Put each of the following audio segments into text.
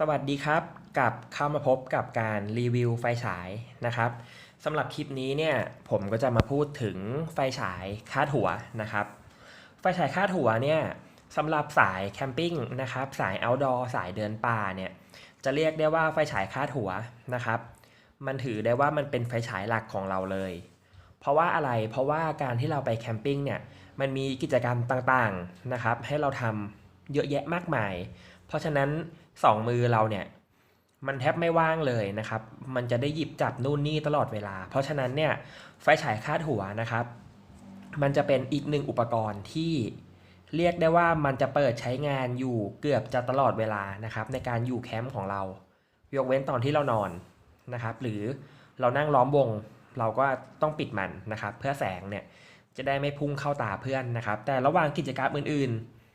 สวัสดีครับกับเข้ามาพบกับการรีวิวไฟฉายนะครับสำหรับคลิปนี้เนี่ยผมก็จะมาพูดถึงไฟฉายคาดหัวนะครับ ไฟฉายคาดหัวเนี่ยสำหรับสายแคมปิ้งนะครับสาย outdoor สายเดินป่าเนี่ยจะเรียกได้ว่าไฟฉายคาดหัวนะครับ มันถือได้ว่ามันเป็นไฟฉายหลักของเราเลย เพราะว่าอะไรเพราะว่าการที่เราไปแคมปิ้งเนี่ยมันมีกิจกรรมต่างๆนะครับให้เราทำเยอะแยะมากมาย เพราะฉะนั้น สองมือเราเนี่ยมันแทบไม่ว่างเลยนะครับ มันจะได้หยิบจับนู่นนี่ตลอดเวลา เพราะฉะนั้นเนี่ยไฟฉายคาดหัวนะครับ มันจะเป็นอีกหนึ่งอุปกรณ์ที่เรียกได้ว่ามันจะเปิดใช้งานอยู่เกือบจะตลอดเวลานะครับ ในการอยู่แคมป์ของเรา ยกเว้นตอนที่เรานอนนะครับ หรือเรานั่งล้อมวงเราก็ต้องปิดมันนะครับ เพื่อแสงเนี่ยจะได้ไม่พุ่งเข้าตาเพื่อนนะครับ แต่ระหว่างกิจกรรมอื่น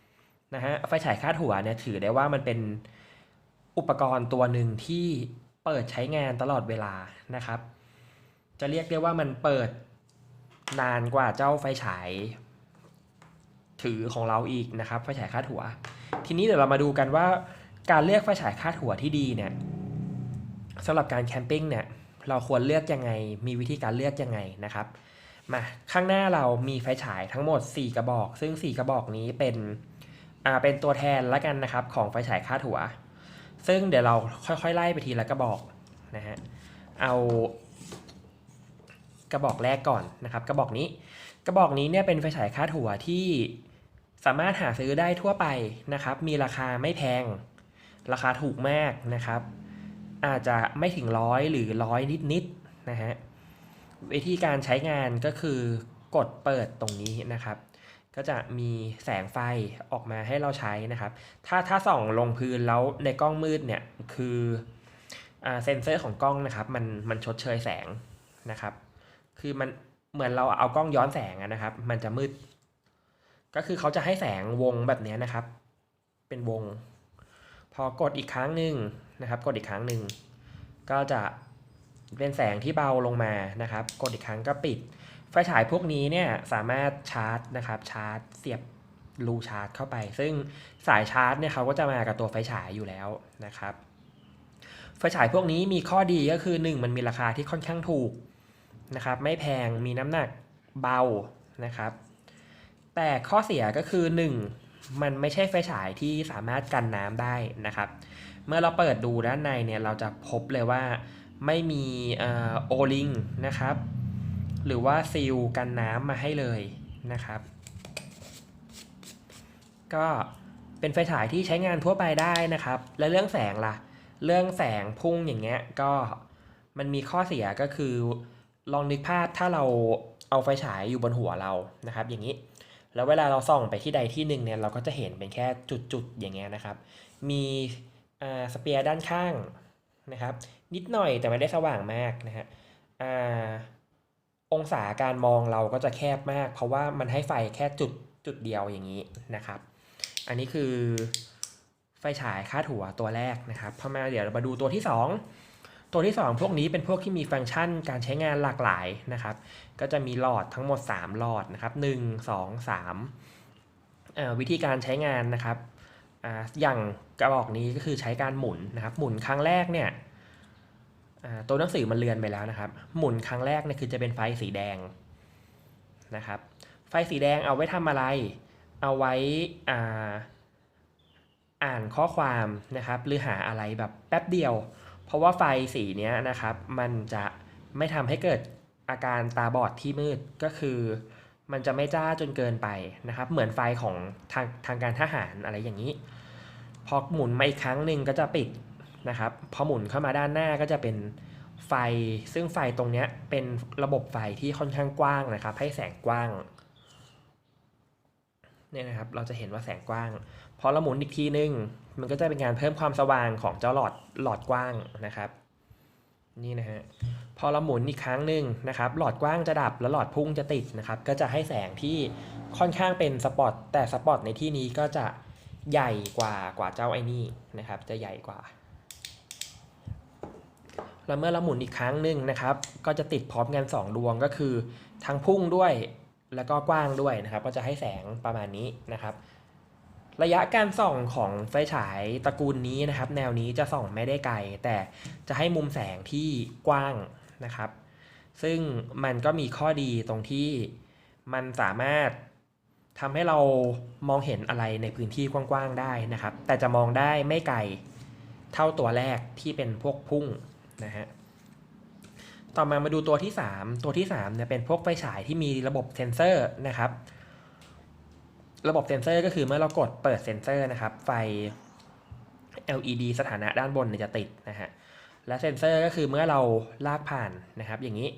ๆนะฮะไฟฉายคาดหัวเนี่ยถือได้ว่ามันเป็น อุปกรณ์ตัวหนึ่งที่เปิดใช้งานตลอดเวลานะครับ จะเรียกได้ว่ามันเปิดนานกว่าเจ้าไฟฉายถือของเราอีกนะครับไฟฉายคาดหัว ทีนี้เดี๋ยวเรามาดูกันว่าการเลือกไฟฉายคาดหัวที่ดีเนี่ยสำหรับการแคมปิ้งเนี่ยเราควรเลือกยังไง มีวิธีการเลือกยังไงนะครับ มาข้างหน้าเรามีไฟฉายทั้งหมด 4 กระบอก ซึ่ง 4 กระบอกนี้เป็น อ่า เป็นตัวแทนละกันนะครับ ของไฟฉายคาดหัว ซึ่งเดี๋ยวเราค่อยๆไล่ไปทีละกระบอกนะฮะ เอากระบอกแรกก่อนนะครับ กระบอกนี้ กระบอกนี้เนี่ยเป็นไฟฉายคาดหัวที่สามารถหาซื้อได้ทั่วไปนะครับ มีราคาไม่แพง ราคาถูกมากนะครับ อาจจะไม่ถึงร้อยหรือร้อยนิดๆนะฮะ วิธีการใช้งานก็คือกดเปิดตรงนี้นะครับ ก็จะมีแสงไฟออกมาให้เราใช้นะครับ ถ้าถ้าส่องลงพื้นแล้วในกล้องมืดเนี่ยคืออเซนเซอร์ของกล้องนะครับมันมันชดเชยแสงนะครับ คือมันเหมือนเราเอากล้องย้อนแสงนะครับ มันจะมืด ก็คือเขาจะให้แสงวงแบบนี้นะครับ เป็นวง พอกดอีกครั้งหนึ่งนะครับ กดอีกครั้งหนึ่งก็จะเป็นแสงที่เบาลงมานะครับ กดอีกครั้งก็ปิด ไฟฉายพวกนี้เนี่ยสามารถชาร์จนะครับชาร์จเสียบรูชาร์จเข้าไป ซึ่งสายชาร์จเนี่ยเขาก็จะมากับตัวไฟฉายอยู่แล้วนะครับ ไฟฉายพวกนี้มีข้อดีก็คือ 1 มันมีราคาที่ค่อนข้างถูกนะครับ ไม่แพงมีน้ำหนักเบานะครับ แต่ข้อเสียก็คือ 1 มันไม่ใช่ไฟฉายที่สามารถกันน้ำได้นะครับ เมื่อเราเปิดดูด้านในเนี่ยเราจะพบเลยว่าไม่มีโอลิงนะครับ หรือว่าซีลกันน้ำมาให้เลยนะครับ ก็เป็นไฟฉายที่ใช้งานทั่วไปได้นะครับ และเรื่องแสงล่ะ เรื่องแสงพุ่งอย่างเงี้ยก็มันมีข้อเสียก็คือลองนึกภาพถ้าเราเอาไฟฉายอยู่บนหัวเรานะครับ อย่างนี้ แล้วเวลาเราส่องไปที่ใดที่หนึ่งเนี่ยเราก็จะเห็นเป็นแค่จุดๆอย่างเงี้ยนะครับ มีสเปียร์ด้านข้างนะครับ นิดหน่อยแต่ไม่ได้สว่างมากนะฮะอ่า องศาการมองเราก็จะแคบมาก เพราะว่ามันให้ไฟแค่จุดจุดเดียวอย่างนี้นะครับ อันนี้คือไฟฉายคาดหัวตัวแรกนะครับพอมาเดี๋ยวเรามาดูตัวที่ 2 ตัวที่ 2 พวกนี้เป็นพวกที่มีฟังก์ชันการใช้งานหลากหลายนะครับ ก็จะมีหลอดทั้งหมด 3 หลอดนะครับ 1 2 3อ่าวิธีการใช้งานนะครับออย่างกระบอกนี้ก็คือใช้การหมุนนะครับ หมุนครั้งแรกเนี่ย ตัวหนังสือมันเลือนไปแล้วนะครับ หมุนครั้งแรกเนี่ยคือจะเป็นไฟสีแดงนะครับ ไฟสีแดงเอาไว้ทำอะไร เอาไว้อ่าอ่านข้อความนะครับหรือหาอะไรแบบแป๊บเดียว เพราะว่าไฟสีเนี้ยนะครับ มันจะไม่ทำให้เกิดอาการตาบอดที่มืดก็คือ มันจะไม่จ้าจนเกินไปนะครับ เหมือนไฟของทางทางการทหารอะไรอย่างนี้ พอหมุนมาอีกครั้งหนึ่งก็จะปิด นะครับพอหมุนเข้ามาด้านหน้าก็จะเป็นไฟ ซึ่งไฟตรงนี้เป็นระบบไฟที่ค่อนข้างกว้างนะครับ ให้แสงกว้างเนี่ยนะครับเราจะเห็นว่าแสงกว้างพอเราหมุนอีกทีนึง มันก็จะเป็นการเพิ่มความสว่างของเจ้าหลอดหลอดกว้างนะครับนี่นะฮะพอเราหมุนอีกครั้งหนึ่งนะครับ หลอดกว้างจะดับแล้วหลอดพุ่งจะติดนะครับ ก็จะให้แสงที่ค่อนข้างเป็นสปอตแต่สปอตในที่นี้ก็จะใหญ่กว่ากว่าเจ้าไอ้นี่นะครับ จะใหญ่กว่า แล้วเมื่อเราหมุนอีกครั้งหนึ่งนะครับ ก็จะติดพร้อมกัน 2 ดวงก็คือ ทั้งพุ่งด้วยแล้วก็กว้างด้วยนะครับ ก็จะให้แสงประมาณนี้นะครับ ระยะการส่องของไฟฉายตระกูลนี้นะครับ แนวนี้จะส่องไม่ได้ไกล แต่จะให้มุมแสงที่กว้างนะครับ ซึ่งมันก็มีข้อดีตรงที่มันสามารถทำให้เรามองเห็นอะไรในพื้นที่กว้างๆได้นะครับ แต่จะมองได้ไม่ไกลเท่าตัวแรกที่เป็นพวกพุ่ง นะฮะต่อมามาดูตัวที่ 3 ตัวที่3เนี่ยเป็นพวกไฟฉายที่มีระบบเซนเซอร์นะครับ ระบบเซนเซอร์ก็คือเมื่อเรากดเปิดเซนเซอร์นะครับ ไฟ LED สถานะด้านบนเนี่ยจะติดนะฮะและเซนเซอร์ก็คือเมื่อเราลากผ่านนะครับ อย่างนี้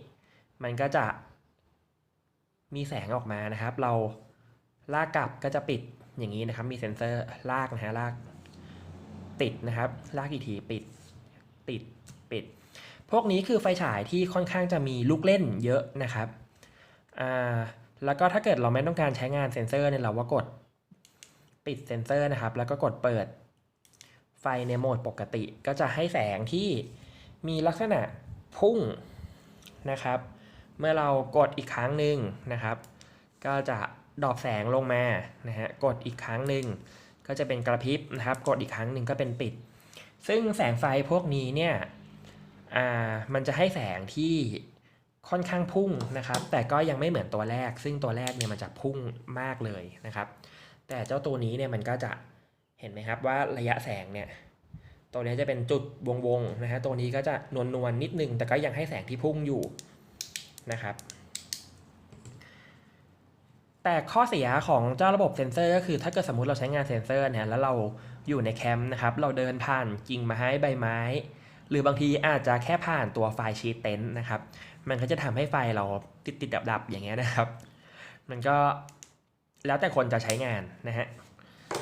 มันก็จะมีแสงออกมานะครับ เราลากกลับก็จะปิดอย่างนี้นะครับ มีเซนเซอร์ลากนะฮะลากติดนะครับ ลากอีกทีปิดติด ปิด พวกนี้คือไฟฉายที่ค่อนข้างจะมีลูกเล่นเยอะนะครับแล้วก็ถ้าเกิดเราไม่ต้องการใช้งานเซ็นเซอร์เนี่ยเราก็กดปิดเซ็นเซอร์นะครับ แล้วก็กดเปิดไฟในโหมดปกติ ก็จะให้แสงที่มีลักษณะพุ่งนะครับ เมื่อเรากดอีกครั้งหนึ่งนะครับ ก็จะดอปแสงลงมานะฮะกดอีกครั้งหนึ่งก็จะเป็นกระพริบนะครับ กดอีกครั้งหนึ่งก็เป็นปิด ซึ่งแสงไฟพวกนี้เนี่ย อ่ามันจะให้แสงที่ค่อนข้างพุ่งนะครับ แต่ก็ยังไม่เหมือนตัวแรก ซึ่งตัวแรกเนี่ยมันจะพุ่งมากเลยนะครับ แต่เจ้าตัวนี้เนี่ยมันก็จะเห็นไหมครับว่าระยะแสงเนี่ยตัวนี้จะเป็นจุดวงๆนะฮะตัวนี้ก็จะนวลๆนนิดนึง แต่ก็ยังให้แสงที่พุ่งอยู่นะครับ แต่ข้อเสียของเจ้าระบบเซ็นเซอร์ก็คือถ้าเกิดสมมติเราใช้งานเซ็นเซอร์เนี่ยแล้วเราอยู่ในแคมป์นะครับ เราเดินผ่านกิ่งไม้ใบไม้ หรือบางทีอาจจะแค่ผ่านตัวไฟล์ชีตเต็นท์นะครับ มันก็จะทำให้ไฟเราติดติดดับดับอย่างเงี้ยนะครับ มันก็แล้วแต่คนจะใช้งานนะฮะ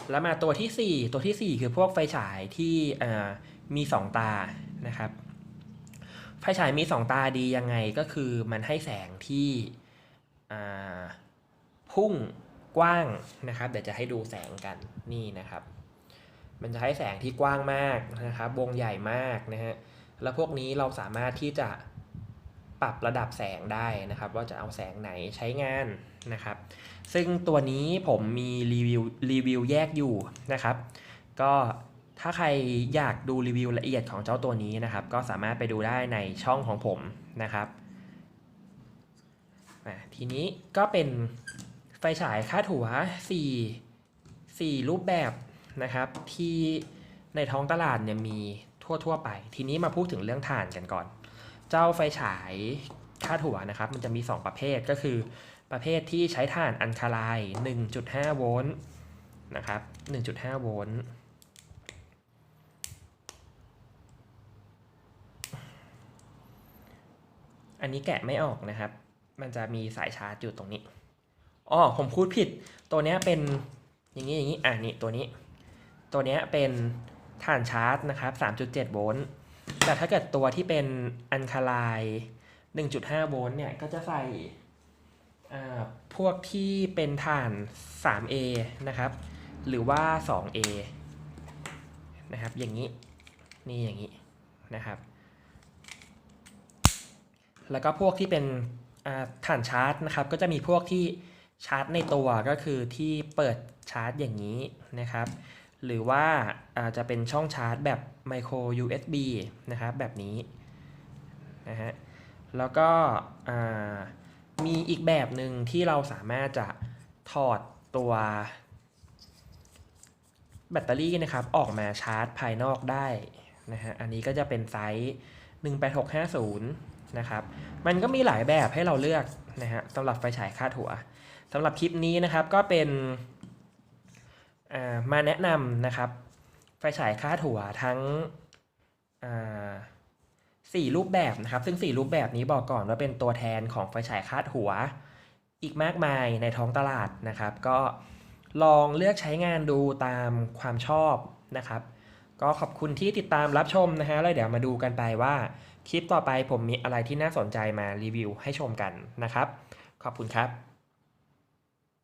แล้วมาตัวทีสี่4 ตัวทีสี่ 4 คือพวกไฟฉายที่มี 2 ตานะครับ ไฟฉายมี 2 ตาดียังไงก็คือมันให้แสงที่พุ่งกว้างนะครับ เดี๋ยวจะให้ดูแสงกันนี่นะครับ มันจะให้แสงที่กว้างมากนะครับวงใหญ่มากนะฮะแล้วพวกนี้เราสามารถที่จะปรับระดับแสงได้นะครับ ว่าจะเอาแสงไหนใช้งานนะครับ ซึ่งตัวนี้ผมมีรีวิวรีวิวแยกอยู่นะครับ ก็ถ้าใครอยากดูรีวิวละเอียดของเจ้าตัวนี้นะครับ ก็สามารถไปดูได้ในช่องของผมนะครับทีนี้ก็เป็นไฟฉายคาดหัว4 4รูปแบบ นะครับที่ในท้องตลาดเนี่ยมีทั่วๆไป ทีนี้มาพูดถึงเรื่องถ่านกันก่อน เจ้าไฟฉายคาดหัวนะครับมันจะมี 2 ประเภทก็คือ ประเภทที่ใช้ถ่านอันคาไลน์1.5 โวลต์นะครับ1.5 โวลต์อันนี้แกะไม่ออกนะครับ มันจะมีสายชาร์จอยู่ตรงนี้อ๋อผมพูดผิด ตัวนี้เป็นอย่างนี้อย่างนี้ อะนี่ตัวนี้ ตัวนี้เป็นถ่านชาร์จนะครับ 3.7 โวลต์ แต่ถ้าเกิดตัวที่เป็นอันคาไลน์1.5 โวลต์เนี่ย ก็จะใส่พวกที่เป็นฐาน 3A นะครับ หรือว่า 2A นะครับ อย่างนี้ นี่อย่างนี้นะครับ แล้วก็พวกที่เป็นอ่าฐานชาร์จนะครับ ก็จะมีพวกที่ชาร์จในตัวก็คือที่เปิดชาร์จอย่างนี้นะครับ หรือว่าอาจจะเป็นช่องชาร์จแบบไมโคร USB นะครับแบบนี้นะฮะแล้วก็มีอีกแบบหนึ่งที่เราสามารถจะถอดตัวแบตเตอรี่นะครับออกมาชาร์จภายนอกได้นะฮะอันนี้ก็จะเป็นไซส์18650นะครับมันก็มีหลายแบบให้เราเลือกนะฮะสำหรับไฟฉายคาดหัวสำหรับคลิปนี้นะครับก็เป็น มาแนะนำนะครับไฟฉายค่าดหัวทั้งสี่รูปแบบนะครับ ซึ่งสี่รูปแบบนี้บอกก่อนว่าเป็นตัวแทนของไฟฉายคาดหัว อีกมากมายในท้องตลาดนะครับ ก็ลองเลือกใช้งานดูตามความชอบนะครับ ก็ขอบคุณที่ติดตามรับชมนะฮะแล้วเดี๋ยวมาดูกันไปว่า คลิปต่อไปผมมีอะไรที่น่าสนใจมารีวิวให้ชมกันนะครับ ขอบคุณครับ